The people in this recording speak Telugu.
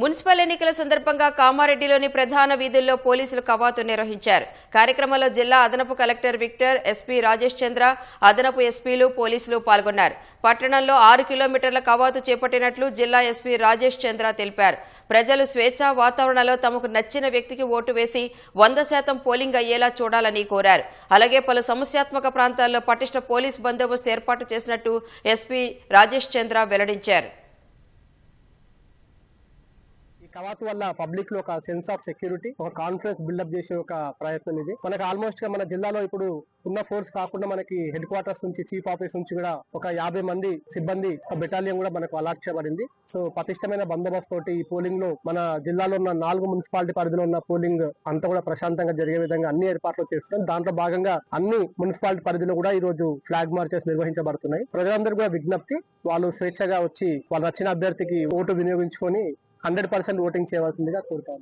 మున్సిపల్ ఎన్నికల సందర్భంగా కామారెడ్డిలోని ప్రధాన వీధుల్లో పోలీసులు కవాతు నిర్వహించారు. కార్యక్రమంలో జిల్లా అదనపు collector Victor SP Rajesh Chandra అదనపు ఎస్పీలు పోలీసులు పాల్గొన్నారు. పట్టణంలో ఆరు కిలోమీటర్ల కవాతు చేపట్టినట్లు జిల్లా ఎస్పీ రాజేష్ చంద్ర తెలిపారు. ప్రజలు స్వేచ్ఛా వాతావరణంలో తమకు నచ్చిన వ్యక్తికి ఓటు వేసి వంద శాతం పోలింగ్ అయ్యేలా చూడాలని కోరారు. అలాగే పలు సమస్యాత్మక ప్రాంతాల్లో పటిష్ట పోలీస్ బందోబస్తు ఏర్పాటు చేసినట్టు ఎస్పీ రాజేష్ చంద్ర వెల్లడించారు. కవాత్ వల్ల పబ్లిక్లో ఒక సెన్స్ ఆఫ్ సెక్యూరిటీ ఒక కాన్ఫిడెన్స్ బిల్డప్ చేసే ఒక ప్రయత్నం ఇది. మనకు ఆల్మోస్ట్గా మన జిల్లాలో ఇప్పుడు ఉన్న ఫోర్స్ కాకుండా మనకి హెడ్ క్వార్టర్స్ నుంచి చీఫ్ ఆఫీస్ నుంచి కూడా ఒక యాభై మంది సిబ్బంది ఒక బెటాలియన్ కూడా మనకు అలాట్ చేయబడింది. సో పటిష్టమైన బందోబస్తు తోటి ఈ పోలింగ్లో మన జిల్లాలో ఉన్న నాలుగు మున్సిపాలిటీ పరిధిలో ఉన్న పోలింగ్ అంతా కూడా ప్రశాంతంగా జరిగే విధంగా అన్ని ఏర్పాట్లు చేస్తున్నాం. దాంట్లో భాగంగా అన్ని మున్సిపాలిటీ పరిధిలో కూడా ఈ రోజు ఫ్లాగ్ మార్చెస్ నిర్వహించబడుతున్నాయి. ప్రజలందరూ కూడా విజ్ఞప్తి వాళ్ళు స్వేచ్ఛగా వచ్చి వాళ్ళు నచ్చిన అభ్యర్థికి ఓటు వినియోగించుకొని హండ్రెడ్ పర్సెంట్ ఓటింగ్ చేయవలసిందిగా కోరుతా